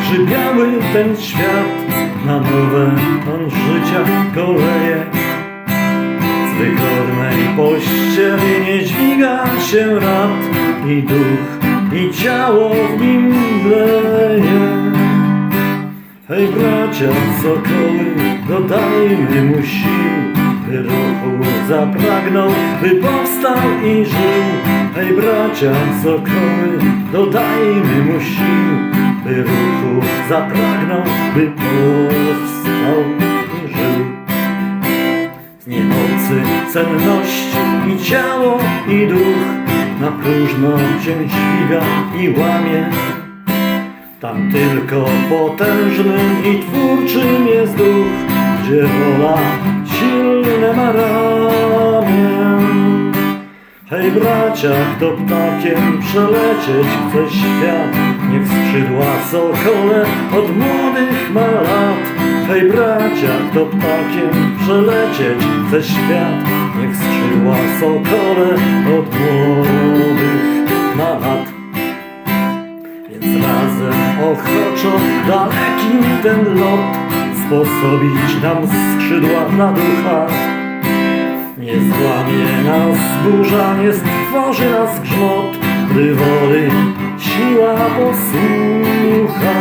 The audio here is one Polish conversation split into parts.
Przybiały ten świat Na nowe on życia koleje. Z wygodnej pościeli nie dźwiga się rad I duch, i ciało w nim bleje Hej bracia sokoły, dodajmy mu sił By ruchu zapragnął, by powstał i żył. Hej bracia sokoły, dodajmy mu sił By ruchu zapragnął, by powstał i żył z niemocy, cenności i ciało i duch Na próżno się dźwiga i łamie. Tam tylko potężnym i twórczym jest duch Gdzie wola silne ma ramię. Hej bracia, kto ptakiem przelecieć chce świat Niech skrzydła sokole od młodych ma lat Hej bracia, kto ptakiem przelecieć chce świat. Niech skrzydła sokole od młodych ma lat Więc razem ochoczo dalekim ten lot Sposobić nam skrzydła na ducha. Nie złamie nas burza, nie stworzy nas grzmot, woli siła posłucha.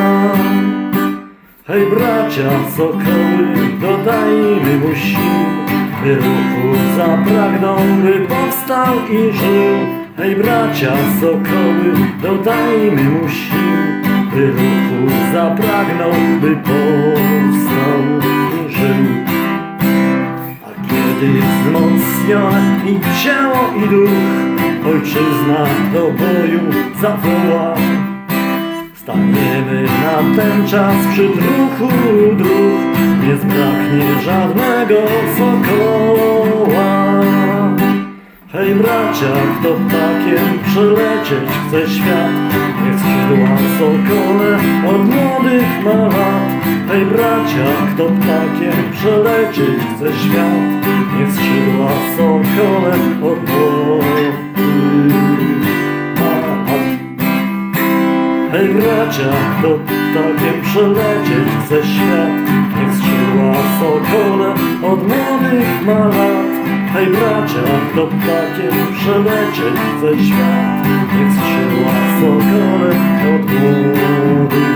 Hej bracia, sokoły, dodajmy mu sił, by ruchu zapragnął, by powstał i żył. Hej bracia, sokoły, dodajmy mu sił, by ruchu zapragnął, by powstał i żył. A kiedy wzmocnione i ciało i duch Ojczyzna do boju zawoła. Staniemy na ten czas przy druchu druh Nie zbraknie żadnego sokoła. Hej bracia, kto ptakiem przelecieć chce świat? Niech skrzydła sokole od młodych ma lat. Hej bracia, kto ptakiem przelecieć chce świat? Niech skrzydła sokole od młodych Hej bracia, kto ptakiem przelecieć chce świat Niech skrzydła sokole od młodych ma lat Hej bracia, kto ptakiem przelecieć chce świat Niech skrzydła sokole od młodych